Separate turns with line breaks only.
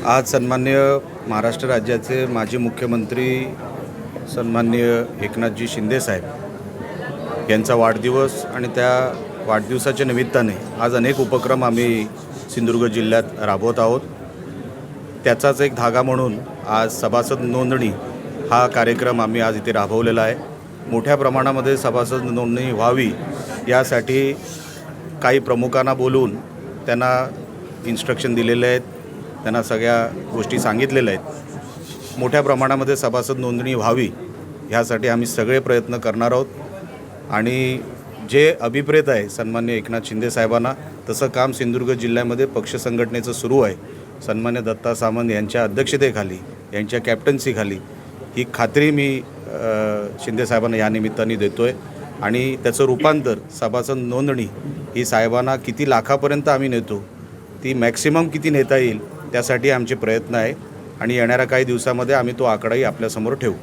आज सन्मान्य महाराष्ट्र राज्याचे माजी मुख्यमंत्री सन्मान्य एकनाथजी शिंदेसाहेब यांचा वाढदिवस आणि त्या वाढदिवसाच्या निमित्ताने आज अनेक उपक्रम आम्ही सिंधुदुर्ग जिल्ह्यात राबवत आहोत. त्याचाच एक धागा म्हणून आज सभासद नोंदणी हा कार्यक्रम आम्ही आज इथे राबवलेला आहे. मोठ्या प्रमाणामध्ये सभासद नोंदणी व्हावी यासाठी काही प्रमुखांना बोलून त्यांना इन्स्ट्रक्शन दिलेले आहेत. त्यांना सगळ्या गोष्टी सांगितलेल्या आहेत. मोठ्या प्रमाणामध्ये सभासद नोंदणी व्हावी ह्यासाठी आम्ही सगळे प्रयत्न करणार आहोत. आणि जे अभिप्रेत आहे सन्मान्य एकनाथ शिंदे साहेबांना तसं काम सिंधुदुर्ग जिल्ह्यामध्ये पक्ष संघटनेचं सुरू आहे. सन्मान्य दत्ता सामंत यांच्या अध्यक्षतेखाली यांच्या कॅप्टन्सीखाली ही खात्री मी शिंदे साहेबांना या निमित्ताने देतो आहे आणि त्याचं रूपांतर सभासद नोंदणी ही साहेबांना किती लाखापर्यंत आम्ही नेतो ती मॅक्सिमम किती नेता येईल त्यासाठी आमचे प्रयत्न आहे आणि येणाऱ्या काही दिवसामध्ये आम्ही तो आकडाही आपल्यासमोर ठेवू.